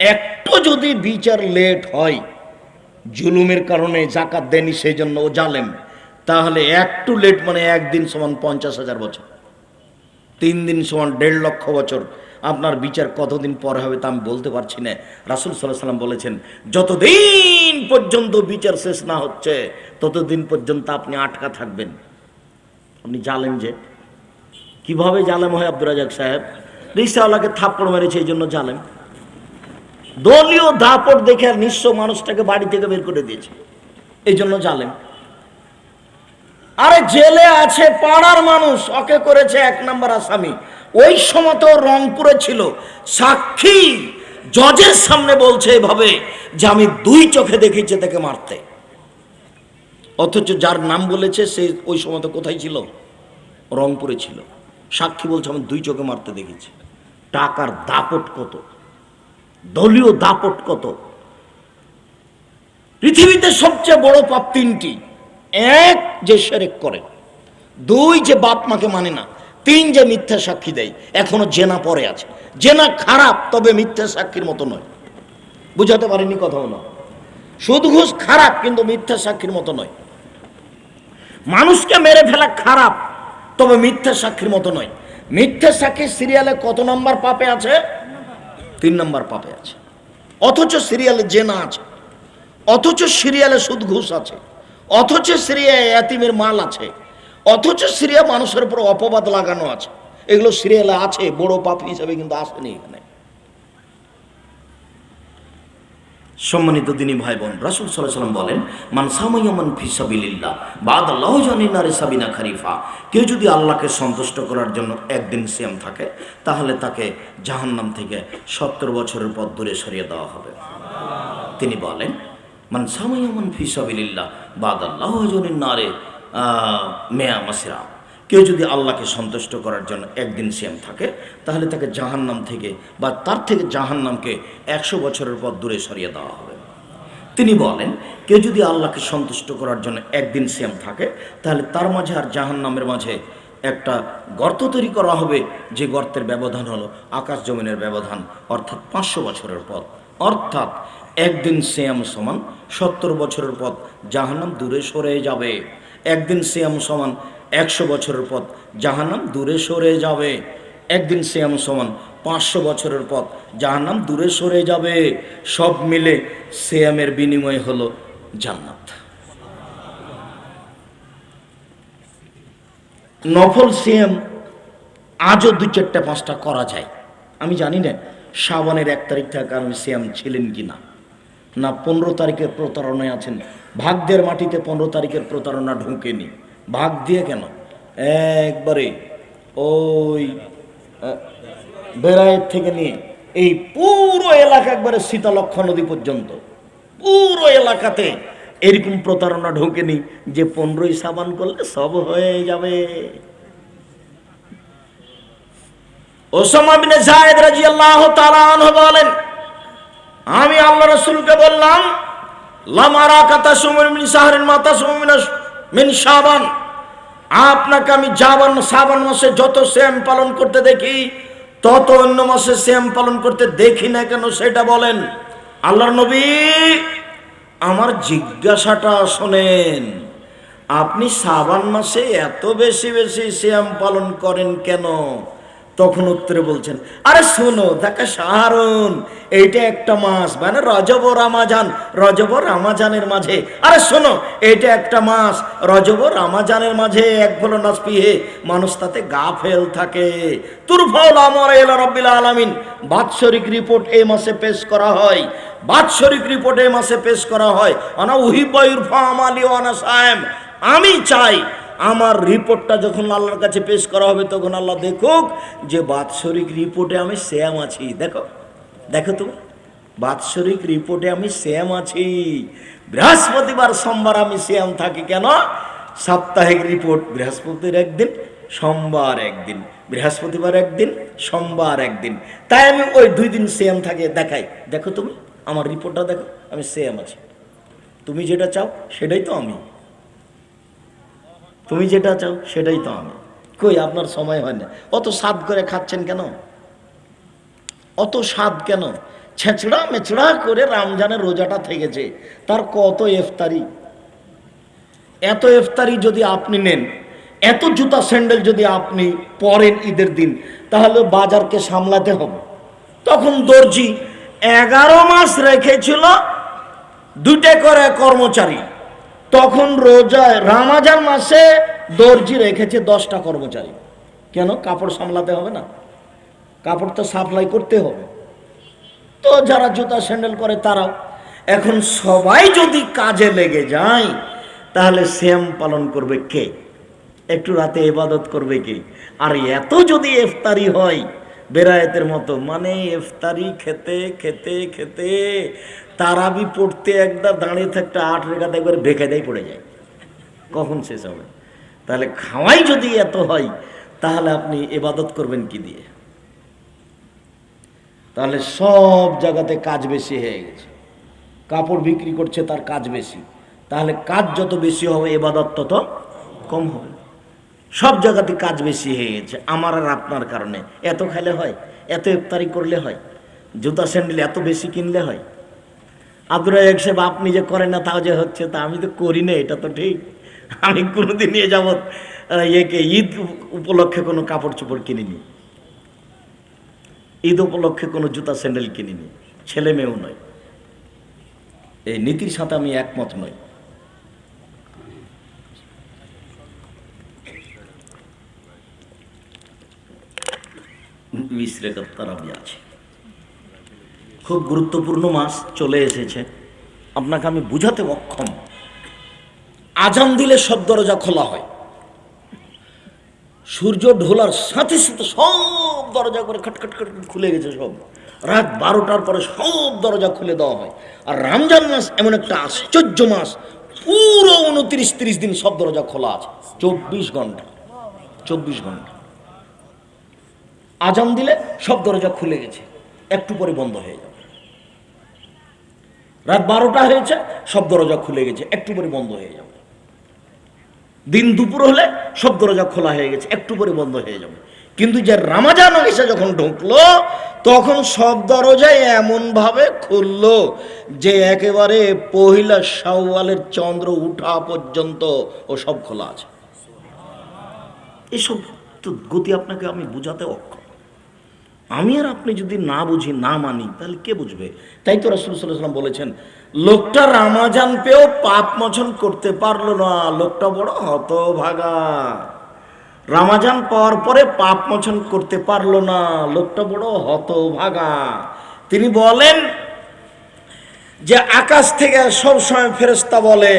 একটু যদি বিচার লেট হয়, জুলুমের কারণে জাকাত দেনি সেই জন্য ও জালেম। তাহলে একটু লেট মানে একদিন সমান পঞ্চাশ হাজার বছর। তিন দিন সমান দেড় লক্ষ বছর। আপনার বিচার কতদিন পরে হবে তা আমি বলতে পারছি না। রাসুল সাল্লাহ সাল্লাম বলেছেন, যতদিন পর্যন্ত বিচার শেষ না হচ্ছে, ততদিন পর্যন্ত আপনি আটকা থাকবেন। আপনি জালেম যে। কীভাবে জালেম হয় আব্দুর রাজাক সাহেব? রিক্সাওয়ালাকে থাপ্পড় মেরেছে এই জন্য জালেম। দলীয় দাপট দেখে আর নিঃস্ব মানুষটাকে বাড়ি থেকে বের করে দিয়েছে। এই জন্য জালেম। আরে জেলে আছে, পাড়ার মানুষ, ওকে করেছে এক নাম্বার আসামি। ওই সময় তো রংপুরে ছিল। সাক্ষী, জজের সামনে বলছে এভাবে যে আমি দুই চোখে দেখেছি তাকে মারতে। অথচ যার নাম বলেছে সে ওই সময় তো কোথায় ছিল? রংপুরে ছিল। সাক্ষী বলছে, আমি দুই চোখে মারতে দেখেছি। টাকার দাপট কত? দলীয় দাপট কত? পৃথিবীতে সবচেয়ে বড় পাপ তিনটি। এক, যে সেরেক করে। দুই, যে বাপ মাকে মানে না। তিন, যে মিথ্যা সাক্ষী দেয়। এখনও জেনা পরে আছে। জেনা খারাপ, তবে মিথ্যা সাক্ষীর মতো নয়। বুঝাতে পারিনি কথা হলো সুদ ঘুষ খারাপ, কিন্তু মিথ্যা সাক্ষীর মতো নয়। মানুষকে মেরে ফেলা খারাপ, তবে মিথ্যা সাক্ষীর মতো নয়। মিথ্যা সাক্ষী সিরিয়ালে কত নম্বর পাপে আছে? তিন নম্বর পাপে আছে। অথচ সিরিয়ালে জেনা আছে, অথচ সিরিয়ালে সুদ ঘুষ আছে, অথচ সিরিয়ায় এতিমের মাল আছে, অথচ সিরিয়া মানুষের উপর অপবাদ লাগানো আছে। এগুলো সিরিয়ালে আছে, বড় পাপ হিসাবে কিন্তু আসেনি এখানে। সম্মানিত দিনী ভাই বোন রাসুল সাল্লাম বলেন, মান সামাইয়ামান ফিসাবিল্লাহ বাদ আল্লাহ জানিনারে সাবিনা খারিফা। কেউ যদি আল্লাহকে সন্তুষ্ট করার জন্য একদিন সিয়াম থাকে, তাহলে তাকে জাহান্নাম থেকে সত্তর বছরের পর দূরে সরিয়ে দেওয়া হবে। তিনি বলেন, মান সামাইয়ামান ফিসাবিল্লাহ বাদ আল্লাহ জানিনারে মেয়া মাসিরা কেউ যদি আল্লাহকে সন্তুষ্ট করার জন্য একদিন সিয়াম থাকে, তাহলে তাকে জাহান্নাম থেকে বা তার থেকে জাহান্নামকে একশো বছরের পর দূরে সরিয়ে দেওয়া হবে। তিনি বলেন, কেউ যদি আল্লাহকে সন্তুষ্ট করার জন্য একদিন সিয়াম থাকে, তাহলে তার মাঝে আর জাহান্নামের মাঝে একটা গর্ত তৈরি করা হবে, যে গর্তের ব্যবধান হলো আকাশ জমিনের ব্যবধান, অর্থাৎ পাঁচশো বছরের পথ। অর্থাৎ একদিন সিয়াম সমান সত্তর বছরের পথ জাহান্নাম দূরে সরে যাবে। একদিন সিয়াম সমান একশো বছরের পথ। জাহান্নাম দূরে সরে যাবে। একদিন সিয়াম সমান পাঁচশো বছরের পথ। জাহান্নাম দূরে সরে যাবে। সব মিলে সিয়ামের বিনিময় হলো জান্নাত। নফল সিয়াম আজও দু চারটা, পাঁচটা করা যায়। আমি জানি না শ্রাবণের এক তারিখ থেকে আমি সিয়াম ছিলেন কি না। না, পনেরো তারিখের প্রতারণায় আছেন। ভাগ্যের মাটিতে পনেরো তারিখের প্রতারণা ঢুকেনি। ভাগ দিয়ে কেন? একবারে ওই বেড়ায়ের থেকে নিয়ে এই পুরো এলাকা একবারে শীতলক্ষা নদী পর্যন্ত। পুরো এলাকাতে এরকম প্রতারণা ঢোকেনি যে পনেরোই সাবান করলে সব হয়ে যাবে। তাআলা আনহু বলেন, আমি আল্লাহ রাসূলকে বললাম লামারা কাতা সুমিন মিন সাহরিন মাতা সুমিন মিন সাবান আপনাকে আমি জাবান সাবান মাসে যত শ্যাম পালন করতে দেখি, তত অন্য মাসে শ্যাম পালন করতে দেখি না কেন সেটা বলেন। আল্লাহ নবী, আমার জিজ্ঞাসাটা শোনেন, আপনি সাবান মাসে এত বেশি বেশি শ্যাম পালন করেন কেন? তখন উত্তরে বলছেন, আরে শোনো, দেখা সাহারুন এইটা একটা মাস মানে রজব রামাজান, রজব রামাজানের মাঝে, আরে শোনো, এইটা একটা মাস, রজব রামাজানের মাঝে, এক ভলো নাসপিহে মানুষ তাতে গা ফেল থাকে। তুরফল আমার এল রব্বিল আলামিন, বাৎসরিক রিপোর্ট এই মাসে পেশ করা হয়, বাৎসরিক রিপোর্ট এই মাসে পেশ করা হয়। অনা উহিবয়ুর ফামালি অনা সায়েম, আমি চাই আমার রিপোর্টটা যখন আল্লাহর কাছে পেশ করা হবে, তখন আল্লাহ দেখুক যে বাৎসরিক রিপোর্টে আমি শ্যাম আছি। দেখো দেখো তো, বাৎসরিক রিপোর্টে আমি শ্যাম আছি। বৃহস্পতিবার সোমবার আমি শ্যাম থাকি কেন? সাপ্তাহিক রিপোর্ট বৃহস্পতির একদিন, সোমবার একদিন, বৃহস্পতিবার একদিন, সোমবার একদিন। তাই আমি ওই দুই দিন সেম থাকে, দেখাই। দেখো তুমি, আমার রিপোর্টটা দেখো, আমি সেম আছি। তুমি যেটা চাও, সেটাই তো আমি। তুমি যেটা চাও সেটাই তো আমি। কই, আপনার সময় হয় না। অত স্বাদ করে খাচ্ছেন কেন? অত স্বাদ কেন? ছেঁচড়া মেচড়া করে রমজানের রোজাটা থেকেছে। তার কত ইফতারি? এত ইফতারি যদি আপনি নেন, এত জুতা স্যান্ডেল যদি আপনি পরেন ঈদের দিন, তাহলে বাজারকে সামলাতে হবে। তখন দর্জি এগারো মাস রেখেছিল দুটে করে কর্মচারী। তখন রোজায় রামাজান মাসে দর্জি রেখেছে দশটা কর্মচারী। কেন? কাপড় সামলাতে হবে না। কাপড় তো সাপ্লাই করতে হবে। তো যারা জুতা স্যান্ডেল করে তারাও। এখন সবাই যদি কাজে লেগে যায়, তাহলে শ্যাম পালন করবে কে? একটু রাতে ইবাদত করবে কে? আর এত যদি এফতারি হয় বেরায়েতের মতো। মানে ইফতারি খেতে খেতে খেতে তারাবি পড়তে একদম দাঁড়িয়ে থাকতে আট রেখাতে একবার বেকায়দাই পড়ে যায়। কখন শেষ হবে? তাহলে খাওয়াই যদি এত হয়, তাহলে আপনি এবাদত করবেন কি দিয়ে? তাহলে সব জায়গাতে কাজ বেশি হয়ে গেছে। কাপড় বিক্রি করছে তার কাজ বেশি। তাহলে কাজ যত বেশি হবে এবাদত তত কম হবে। সব জায়গাতে কাজ বেশি হয়ে গেছে। আমার আর আপনার কারণে। এত খাইলে হয়, এত ইফতারি করলে হয়, জুতা স্যান্ডেল এত বেশি কিনলে হয়। আব্দুর রাজাক সাহেব, আপনি যে করেন না, তাও যে হচ্ছে, তা আমি তো করি না, এটা তো ঠিক। আমি কোনোদিন নিয়ে যাবত ইয়েকে ঈদ উপলক্ষে কোনো কাপড় চোপড় কিনিনি। ঈদ উপলক্ষে কোনো জুতা স্যান্ডেল কিনিনি। ছেলে মেয়েও নয়। এই নীতির সাথে আমি একমত নই। রেখার তারাবি আছে। খুব গুরুত্বপূর্ণ মাস চলে এসেছে। আপনাকে আমি বুঝাতে অক্ষম। আজান দিলে সব দরজা খোলা হয়। সূর্য ঢোলার সাথে সাথে সব দরজা করে খটখট খট খুলে গেছে সব। রাত বারোটার পরে সব দরজা খুলে দেওয়া হয়। আর রমজান মাস এমন একটা আশ্চর্য মাস। পুরো উনত্রিশ তিরিশ দিন সব দরজা খোলা আছে। চব্বিশ ঘণ্টা। চব্বিশ ঘণ্টা। আজান দিলে সব দরজা খুলে গেছে, একটু পরে বন্ধ হয়ে যাবে। রাত বারোটা হয়েছে, সব দরজা খুলে গেছে, একটু পরে বন্ধ হয়ে যাবে। দিন দুপুর হলে সব দরজা খোলা হয়ে গেছে, একটু পরে বন্ধ হয়ে যাবে। কিন্তু যে রামাজান এসে যখন ঢুকলো, তখন সব দরজায় এমন ভাবে খুললো যে একেবারে পহিলা শাওয়ালের চন্দ্র উঠা পর্যন্ত ও সব খোলা আছে। এসব গতি আপনাকে আমি বুঝাতে অক্ষম। আমি আর আপনি যদি না বুঝি, না মানি, তাহলে কে বুঝবে? তাই তো রাসুল সাল্লাম বলেছেন, লোকটা রামাজান পেয়েও পাপ মোচন করতে পারল না, লোকটা বড় হতভাগা। রামাজান পাওয়ার পরে পাপ মোচন করতে পারল না, লোকটা বড় হতভাগা। তিনি বলেন যে আকাশ থেকে সব সময় ফেরেস্তা বলে,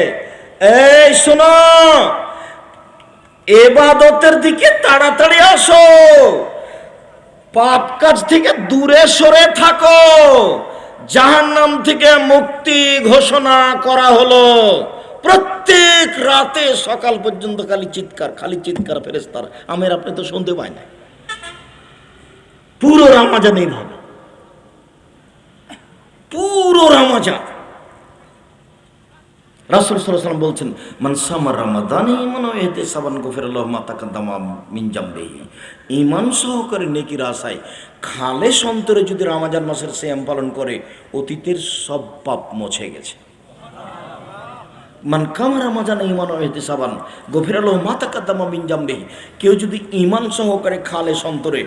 এই শোনো, এবাদতের দিকে তাড়াতাড়ি আসো। পাপ কাজ থেকে দূরে সরে থাকো। জাহান্নাম থেকে মুক্তি ঘোষণা করা হলো। প্রত্যেক রাতে সকাল পর্যন্ত খালি চিৎকার খালি চিৎকার ফেরেস্তার আমের আপনি তো শুনতে পাই না পুরো রামাজান এইভাবে। পুরো রামাজান। রাসুল সাল্লাম বলছেন মানসামার রামাদান ইমান এতে সাবান গফির আল্লাহ মাতা কাদ্দামা মিনজাম্বেহি ইমান সহকারে নেকির আশায় খালে সন্তরে যদি রামাজান মাসের শ্যাম পালন করে, অতীতের সব পাপ মছে গেছে। মান কামা রামাজান ইমান এতে সাবান গফির আল্লাহ মাতা কাদ্দামা মিনজাম্বেহি কেউ যদি ইমান সহকারে খালে সন্তরে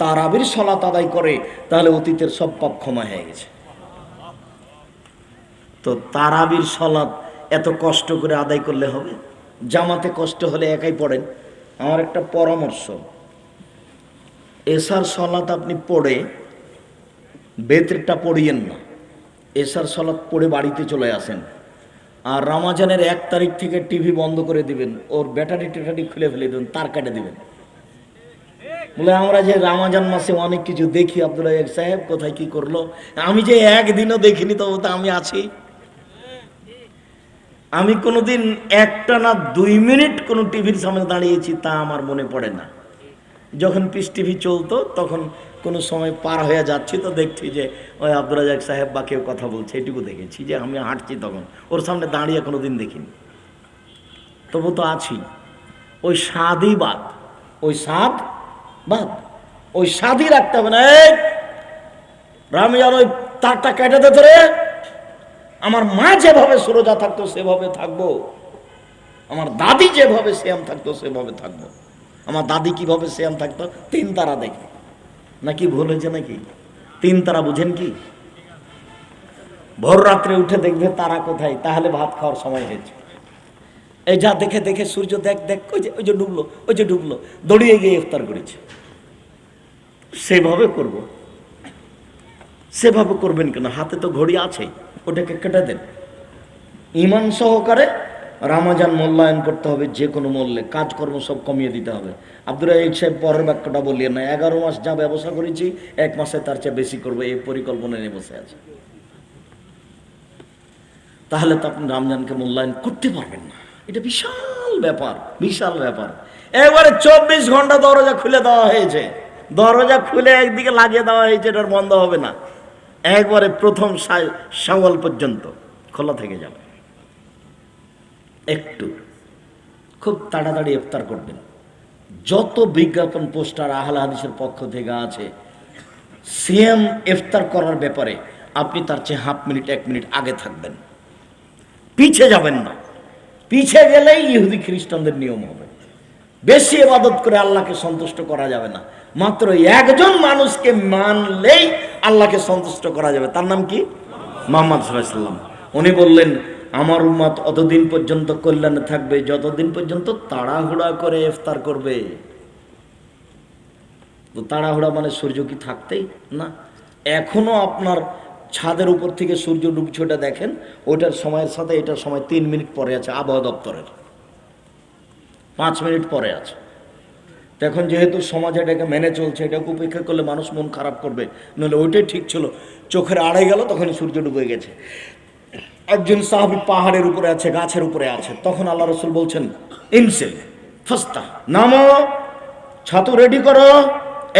তারাবির সলাত আদায় করে, তাহলে অতীতের সব পাপ ক্ষমা হয়ে গেছে। তো তারাবির সলাত এত কষ্ট করে আদায় করলে হবে? জামাতে কষ্ট হলে একাই পড়েন। আমার একটা পরামর্শ। এসার সলাত আপনি পড়ে বেতরটা পড়িয়েন না। এসার সলাত পড়ে বাড়িতে চলে আসেন। আর রামাজানের এক তারিখ থেকে টিভি বন্ধ করে দিবেন। ওর ব্যাটারি টেটারি খুলে ফেলে দেবেন, তার কাটে দিবেন। বলে, আমরা যে রামাজান মাসে অনেক কিছু দেখি আব্দুল্লাহ সাহেব কোথায় কি করল? আমি যে একদিনও দেখিনি তবু তো আমি আছি। আমি কোনোদিন একটা না দুই মিনিট কোনো টিভির সামনে দাঁড়িয়েছি তা আমার মনে পড়ে না। যখন পিস টিভি চলতো, তখন কোনো সময় পার হয়ে যাচ্ছি তো দেখছি যে ওই আব্দুল রাজাক সাহেব বা কেউ কথা বলছে, এটুকু দেখেছি যে আমি হাঁটছি তখন। ওর সামনে দাঁড়িয়ে কোনো দিন দেখিনি। তবু তো আছি। ওই স্বাদই বাদ, ওই স্বাদ বাদ, ওই স্বাদই রাখতে হবে না। রামিয়ার ওই তারটা কেটে দে ধরে আমার মা যেভাবে সুরজা থাকতো, সেভাবে থাকব। আমার দাদি যেভাবে শ্যাম থাকতো, সেভাবে থাকব। আমার দাদি কীভাবে শ্যাম থাকতো, তিন তারা দেখে। নাকি ভুল হয়েছে নাকি? তিন তারা বুঝেন কি? ভোর রাত্রে উঠে দেখবে তারা কোথায়, তাহলে ভাত খাওয়ার সময় হয়েছে। এই যা দেখে দেখে সূর্য দেখ দেখ, ওই যে ওই যে ডুবলো, ওই যে ডুবলো, দড়িয়ে গিয়ে ইফতার করেছে। সেভাবে করব। সেভাবে করবেন কেন? হাতে তো ঘড়ি আছে। ওটাকে কেটে দেন। ইমান সহকারে রামাজান মূল্যায়ন করতে হবে যে কোনো মূল্যে, কাজকর্ম সব কমিয়ে দিতে হবে। আব্দুল রাহিক সাহেব পরের বাক্যটা বলিয়ে না, এগারো মাস যা ব্যবসা করেছি, এক মাসে তার চেয়ে বেশি করব, এই পরিকল্পনা নিয়ে বসে আছে। তাহলে তো আপনি রমজানকে মূল্যায়ন করতে পারবেন না। এটা বিশাল ব্যাপার বিশাল ব্যাপার। এবারে চব্বিশ ঘণ্টা দরজা খুলে দেওয়া হয়েছে। দরজা খুলে একদিকে লাগিয়ে দেওয়া হয়েছে, এটার বন্ধ হবে না। একবারে প্রথম সাওয়াল পর্যন্ত খোলা থেকে যাবে। একটু খুব তাড়াতাড়ি ইফতার করবেন। যত বিজ্ঞাপন, পোস্টার, আহলে হাদিসের পক্ষ থেকে আছে সেম ইফতার করার ব্যাপারে আপনি তার চেয়ে হাফ মিনিট, এক মিনিট আগে থাকবেন। পিছে যাবেন না। পিছে গেলেই ইহুদি খ্রিস্টানদের নিয়ম হবে। বেশি ইবাদত করে আল্লাহকে সন্তুষ্ট করা যাবে না। মাত্র একজন মানুষকে মানলেই আল্লাহকে সন্তুষ্ট করা যাবে। তার নাম কি? মোহাম্মদ সাল্লাম। উনি বললেন, আমার উম্মাত অতদিন পর্যন্ত কল্যাণে থাকবে, যতদিন পর্যন্ত তাড়াহুড়া করে ইফতার করবে। তো তাড়াহুড়া মানে সূর্য কি থাকতেই? না। এখনও আপনার ছাদের উপর থেকে সূর্য ডুবছে, ওটা দেখেন ওটার সময়ের সাথে এটার সময় তিন মিনিট পরে আছে আবহাওয়া দপ্তরের। পাঁচ মিনিট পরে আছে। এখন যেহেতু সমাজ এটাকে মেনে চলছে, এটাকে উপেক্ষা করলে মানুষ মন খারাপ করবে নাহলে ওইটাই ঠিক ছিল। চোখের আড়াই গেল, তখনই সূর্য ডুবে গেছে। একজন সাহাবি পাহাড়ের উপরে আছে, গাছের উপরে আছে। তখন আল্লাহ রসুল বলছেন, ইনসেল, ফস্তা, নামো, ছাতু রেডি করো,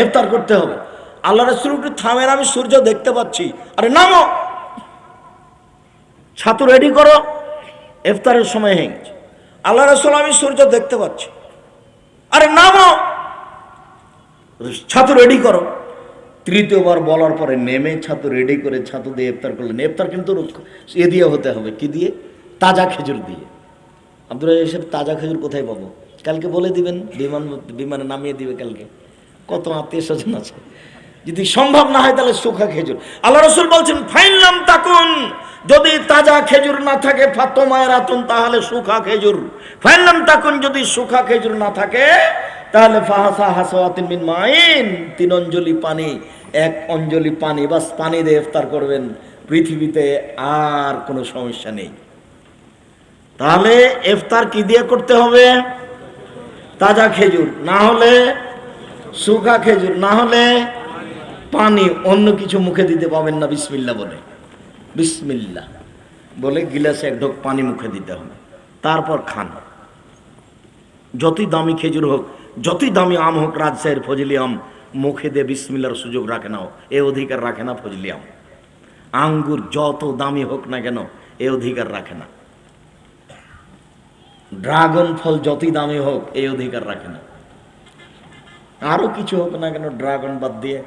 ইফতার করতে হবে। আল্লাহ রসুল একটু থামেন, আমি সূর্য দেখতে পাচ্ছি। আরে, নামো! ছাতু রেডি করো, ইফতারের সময় হয়ে আল্লাহ রসুল আমি সূর্য দেখতে পাচ্ছি। আরে, নামো! ছাতু রেডি করো। তৃতীয়বার বলার পরে নেমে ছাতু রেডি করে ছাতু দিয়ে ইফতার করলেন। ইফতার কিন্তু এ দিয়ে হতে হবে, কি দিয়ে? তাজা খেজুর দিয়ে। আব্দুল এসব তাজা খেজুর কোথায় পাবো? কালকে বলে দিবেন, বিমান, বিমানে নামিয়ে দিবে কালকে। কত আত্মীয় স্বজন আছে। যদি সম্ভব না হয় তাহলে সুখা খেজুর। আল্লাহ রসুল বলছেন ফাইনলাম তাকুন। যদি তাজা খেজুর না থাকে ফাতমায়ের আতুন, তাহলে সুখা খেজুর। ফাইনলাম তাকুন, যদি সুখা খেজুর না থাকে তাহলে ফাহাসা হাসাওয়াতিন মিন মাইন, তিন অঞ্জলি পানি, এক অঞ্জলি পানি, বাস পানি দিয়ে ইফতার করবেন। পৃথিবীতে আর কোনো সমস্যা নেই। তাহলে ইফতার কি দিয়ে করতে হবে? তাজা খেজুর, না হলে শুকা খেজুর, না হলে পানি, অন্য কিছু মুখে দিতে পাবেন না, বিসমিল্লা বলে। বিসমিল্লা বলে গিলাসে এক ঢোক পানি মুখে দিতে হবে। তারপর খান। যতই দামি খেজুর হোক যতই দামি আম হোক রাজশাহীর ফজলি আম, মুখে দিয়ে বিসমিল্লার সুযোগ রাখে না এ অধিকার রাখে না ফজলি আম। আঙ্গুর যত দামি হোক না কেন, এ অধিকার রাখে না। ড্রাগন ফল যতই দামি হোক এই অধিকার রাখে না। আরও কিছু হোক না কেন, ড্রাগন বাদ দিয়ে,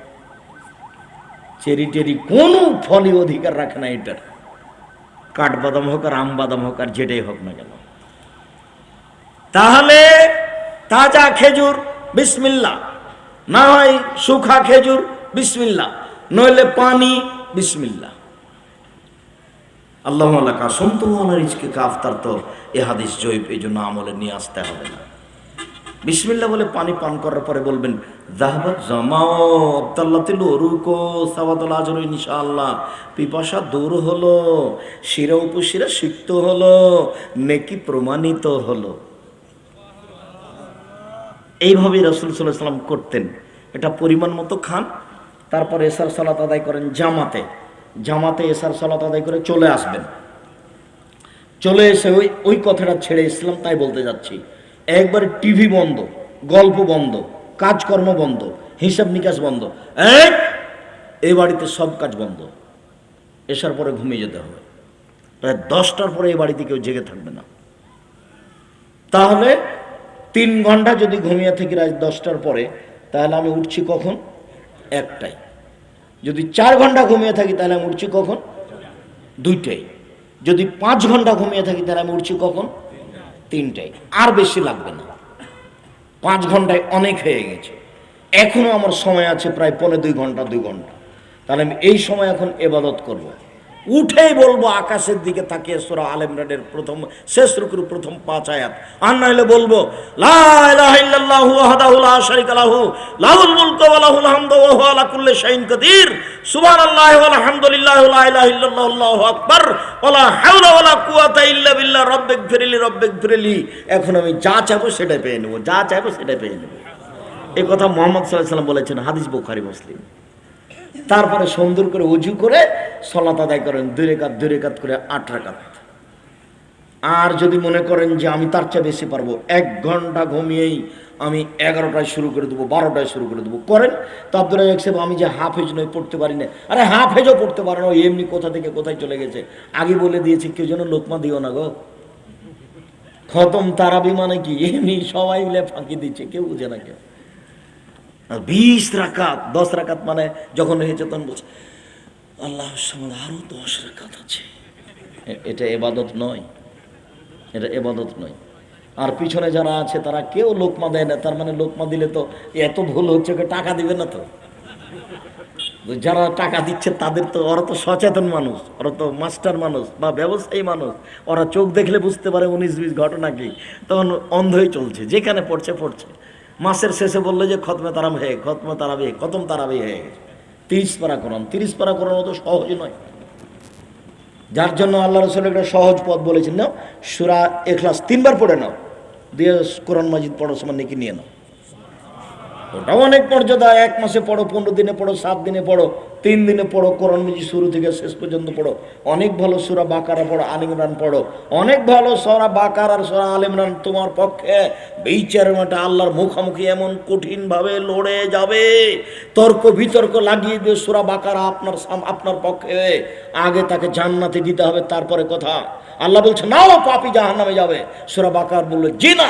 চেরি টেরি কোনো ফলই অধিকার রাখে না এটার। কাঠবাদাম হোক আর আম বাদাম হোক আর যেটাই হোক না কেন। তাহলে তাজা খেজুর বিসমিল্লা না হয় শুখা খেজুর বিসমিল্লা নইলে পানি বিসমিল্লা আল্লাহ আল্লাহ কাফতার তো এ হাদিস জৈব এই জন্য আমলে নিয়ে আসতে হবে না। বিসমিল্লা বলে পানি পান করার পরে বলবেন জাহাবাত জামাও ইনশাআল্লাহ। পিপাসা হলো, শিরা উপশিরা সিক্ত হলো, নেকি প্রমাণিত হলো। এইভাবেই রসুল সাল্লাহ সাল্লাম করতেন। এটা পরিমাণ মতো খান, তারপর এসার সালাত আদায় করেন জামাতে। জামাতে এসার সালাত আদায় করে চলে আসবেন। চলে এসে ওই ওই কথাটা ছেড়ে ইসলাম তাই বলতে যাচ্ছি। একবার টিভি বন্ধ, গল্প বন্ধ, কাজকর্ম বন্ধ, হিসাব নিকাশ বন্ধ, এই বাড়িতে সব কাজ বন্ধ। এসার পরে ঘুমিয়ে যেতে হবে। প্রায় দশটার পরে এই বাড়িতে কেউ জেগে থাকবে না। তাহলে তিন ঘণ্টা যদি ঘুমিয়ে থাকি রাত দশটার পরে, তাহলে আমি উঠছি কখন? একটাই যদি চার ঘণ্টা ঘুমিয়ে থাকি, তাহলে আমি উঠছি কখন? দুইটাই যদি পাঁচ ঘণ্টা ঘুমিয়ে থাকি, তাহলে আমি উঠছি কখন? তিনটায়। আর বেশি লাগবে না। পাঁচ ঘন্টায় অনেক হয়ে গেছে। এখনও আমার সময় আছে প্রায় পনেরো দুই ঘণ্টা দুই ঘণ্টা। তাহলে আমি এই সময় এখন এবাদত করব। উঠেই বলব, আকাশের দিকে তাকিয়ে সোরা আল ইমরানের প্রথম, শেষ রুকুর প্রথম পাঁচ আয়াত। আর না হলে বলব এখন আমি যা চাইব সেটাই পেয়ে নেব, যা চাইব সেটাই পেয়ে নেব। এই কথা মোহাম্মদ সাল্লাহ সাল্লাম বলেছেন, হাদিস বুখারি, মুসলিম। তারপরে সুন্দর করে উজু করে সলাত আদায় করেন, দুই রেখাত দুই রেখাত করে আট রেখাত। আর যদি মনে করেন যে আমি তার চেয়ে বেশি পারব, এক ঘণ্টা ঘুমিয়েই আমি এগারোটায় শুরু করে দেবো, বারোটায় শুরু করে দেবো। করেন? তো আব্দুল সাহেব, আমি যে হাফেজ নই, পড়তে পারি না। আরে হাফেজও পড়তে পারে না এমনি কোথা থেকে কোথায় চলে গেছে? আগে বলে দিয়েছে, কেউ যেন লোকমা দিও না গো। খতম তারাবি মানে কি? এমনি সবাই মিলে ফাঁকি দিচ্ছে, কেউ বুঝে না কেউ। বিশ রাকাত, দশ রাকাত মানে যখন হয়েছে তখন বলছে আল্লাহ সঙ্গে আরও দশ রাকাত আছে। এটা এবাদত নয়। এটা এবাদত নয়। আর পিছনে যারা আছে, তারা কেউ লোকমা দেয় না। তার মানে লোকমা দিলে তো এত ভুল হচ্ছে, ওকে টাকা দিবে না তো যারা টাকা দিচ্ছে, তাদের তো, ওরা তো সচেতন মানুষ, ওরা তো মাস্টার মানুষ বা ব্যবসায়ী মানুষ। ওরা চোখ দেখলে বুঝতে পারে উনিশ বিশ ঘটনা কি। তখন অন্ধই চলছে, যেখানে পড়ছে পড়ছে। মাসের শেষে বলল যে খতমে তারাম হে, খতমে তারাবি খতম তারাবি হে। তিরিশ পারা করণ তিরিশ পারা করণ তো সহজ নয়। যার জন্য আল্লাহ রসুল একটা সহজ পথ বলেছেন না সুরা এখলাস তিনবার পড়ে নাও। দিয়ে কোরআন মাজিদ পড়ার সময় নাকি নিয়ে নাও। ওটাও অনেক মর্যাদা, এক মাসে পড়ো, পনেরো দিনে পড়ো, সাত দিনে পড়ো, তিন দিনে পড়ো, কোরআন মিজি শুরু থেকে শেষ পর্যন্ত পড়ো। অনেক ভালো সুরা বাকারা পড়ো, আল ইমরান পড়ো। অনেক ভালো সরা বাকার আর সরা আল তোমার পক্ষে। বিচারের মাঠে আল্লাহর মুখোমুখি এমন কঠিনভাবে লড়ে যাবে। তর্ক বিতর্ক লাগিয়ে দিয়ে সুরা বাকারা আপনার আপনার পক্ষে। আগে তাকে জান্নাতে দিতে হবে, তারপরে কথা। আল্লাহ বলছে, নাও পাপি জাহান্নামে যাবে। সুরা বাকার বলল, জি না।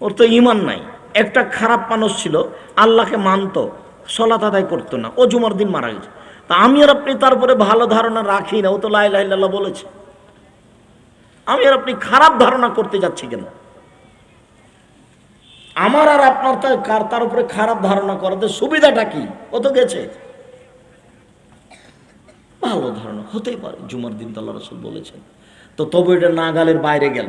ওর তো ইমান নাই। একটা খারাপ মানুষ ছিল, আল্লাহকে মানতো সলাত আদায় করতো না, ও জুমার দিন মারা গেছে। তা আমি আর আপনি তারপরে ভালো ধারণা রাখি না, ও তো লাই লাইল্লাহ বলেছে। আমি আর আপনি খারাপ ধারণা করতে যাচ্ছি কেন? আমার আর আপনার তার তার উপরে খারাপ ধারণা করাতে সুবিধাটা কি? ও তো গেছে। ভালো ধারণা হতেই পারে, জুমার দিন তো আল্লাহ রসুল বলেছেন। তো তবু এটা নাগালের বাইরে গেল।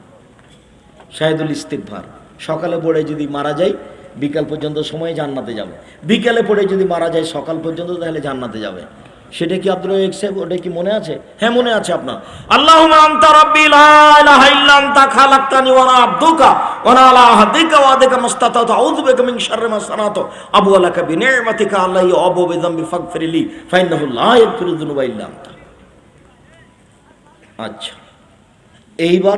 শাহিদুল ইস্তেকভার সকালে পড়ে যদি মারা যায়, বিকাল পর্যন্ত সময় জান্নাতে যাবে। বিকালে পড়ে যদি মারা যায়, সকাল পর্যন্ত তাহলে জান্নাতে যাবে। সেটা কি আব্দুল সাহেব, ওটা কি মনে আছে? হ্যাঁ মনে আছে আপনার। আল্লাহ আবু আল্লাহি আচ্ছা। এইবার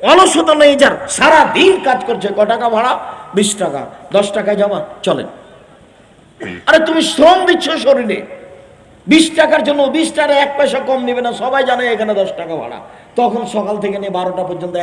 অলসতা নেই যার, সারা দিন কাজ করছে, ক টাকা ভাড়া? বিশ টাকা। দশ টাকায় জমা? চলেন আরে তুমি শ্রম দিচ্ছ শরীরে। বিশ টাকার জন্য, বিশ টাকা এক পয়সা কম নেবে না, সবাই জানে এখানে দশ টাকা ভাড়া। তখন সকাল থেকে নিয়ে বারোটা পর্যন্ত